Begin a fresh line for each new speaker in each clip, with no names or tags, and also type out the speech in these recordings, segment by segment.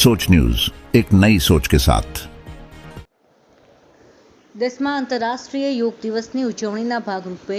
सोच न्यूज एक नई सोच के साथ
દસમા આંતરરાષ્ટ્રીય યોગ દિવસની ઉજવણીના ભાગરૂપે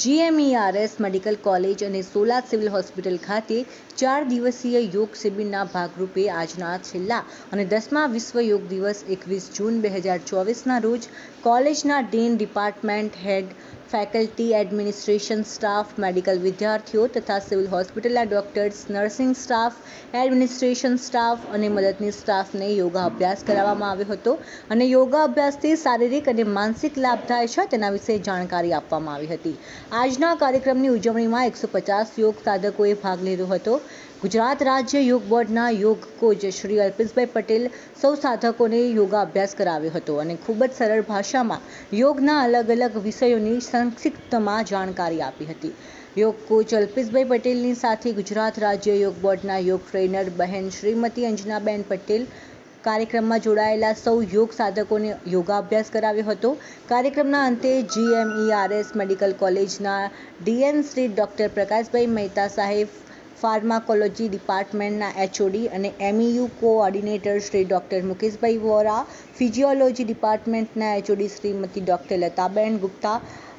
જીએમઈઆરએસ મેડિકલ કોલેજ અને સોલા સિવિલ હોસ્પિટલ ખાતે ચાર દિવસીય યોગ શિબિરના ભાગરૂપે આજના છેલ્લા અને દસમા વિશ્વ યોગ દિવસ એકવીસ જૂન બે હજાર ચોવીસના રોજ કોલેજના ડીન ડિપાર્ટમેન્ટ હેડ faculty, administration staff, medical વિદ્યાર્થીઓ તથા સિવિલ હોસ્પિટલના doctors, nursing staff, administration staff અને મદદની સ્ટાફને યોગા અભ્યાસ કરાવવામાં આવ્યો હતો. અને યોગા અભ્યાસથી શારીરિક અને માનસિક લાભ થાય છે તેના વિશે જાણકારી આપવામાં આવી હતી. આજના કાર્યક્રમની ઉજવણીમાં એકસો પચાસ યોગ સાધકોએ ભાગ લીધો હતો. ગુજરાત રાજ્ય યોગ બોર્ડના યોગ કોચ શ્રી અલ્પેશભાઈ પટેલ સૌ સાધકોને યોગા અભ્યાસ કરાવ્યો હતો અને ખૂબ જ સરળ ભાષામાં યોગના અલગ અલગ વિષયોની સંક્ષિપ્તમાં જાણકારી આપી હતી. યોગ કોચ અલ્પેશભાઈ પટેલની સાથે ગુજરાત રાજ્ય યોગ બોર્ડના યોગ ટ્રેનર બહેન શ્રીમતી અંજનાબેન પટેલ કાર્યક્રમમાં જોડાયેલા સૌ યોગ સાધકોને યોગાભ્યાસ કરાવ્યો હતો. કાર્યક્રમના અંતે જીએમઈઆરએસ મેડિકલ કોલેજના ડીએન શ્રી ડૉક્ટર પ્રકાશભાઈ મહેતા સાહેબ ફાર્માકોલોજી ડિપાર્ટમેન્ટના એચઓડી અને MEU coordinator Shri doctor Mukeshbhai Vora, physiology ડિપાર્ટમેન્ટના HOD Shrimati doctor Lataben Gupta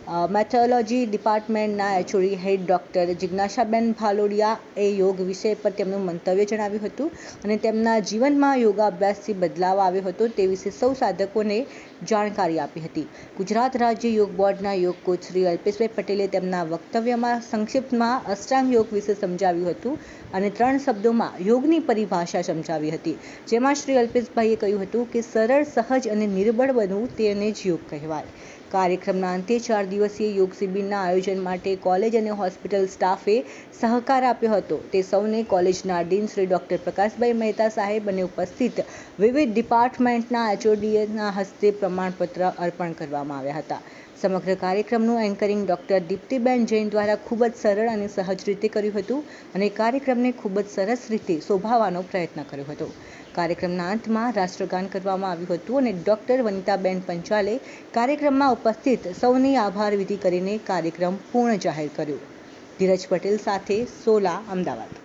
મેથોલોજી ડિપાર્ટમેન્ટના HOD head doctor Jignasaben Bhalodiya એ યોગ વિષય પર તેમનું મંતવ્ય જણાવ્યું હતું અને તેમના જીવનમાં યોગાભ્યાસથી બદલાવ આવ્યો હતો તે વિશે સૌ સાધકોને જાણકારી આપી હતી. ગુજરાત રાજ્ય યોગ બોર્ડના યોગ કોચ શ્રી અલ્પેશભાઈ પટેલે તેમના વક્તવ્યમાં સંક્ષિપ્તમાં અષ્ટાંગ યોગ વિશે સમજાવ્યું હતું અને ત્રણ શબ્દોમાં યોગની પરિભાષા સમજાવી હતી, જેમાં શ્રી અલ્પેશભાઈએ કહ્યું હતું કે સરળ, સહજ અને નિર્બળ બનવું તેને જ યોગ કહેવાય. કાર્યક્રમના અંતે ચાર દિવસીય યોગ શિબિરના આયોજન માટે કોલેજ અને હોસ્પિટલ સ્ટાફે સહકાર આપ્યો હતો. તે સૌને કોલેજના ડીન શ્રી ડૉક્ટર પ્રકાશભાઈ મહેતા સાહેબ અને ઉપસ્થિત વિવિધ ડિપાર્ટમેન્ટના એચઓડીએના હસ્તે પ્રમાણપત્ર અર્પણ કરવામાં આવ્યા હતા. સમગ્ર કાર્યક્રમનું એન્કરિંગ ડૉક્ટર દીપ્તિબેન જૈન દ્વારા ખૂબ જ સરળ અને સહજ રીતે કર્યું હતું અને કાર્યક્રમને ખૂબ જ સરસ રીતે શોભાવવાનો પ્રયત્ન કર્યો હતો. કાર્યક્રમના અંતમાં રાષ્ટ્રગાન કરવામાં આવ્યું હતું અને ડૉક્ટર વનિતાબેન પંચાલે કાર્યક્રમમાં ઉપસ્થિત સૌની આભાર વિધિ કરીને કાર્યક્રમ પૂર્ણ જાહેર કર્યો. ધીરજ પટેલ સાથે સોલા અમદાવાદ.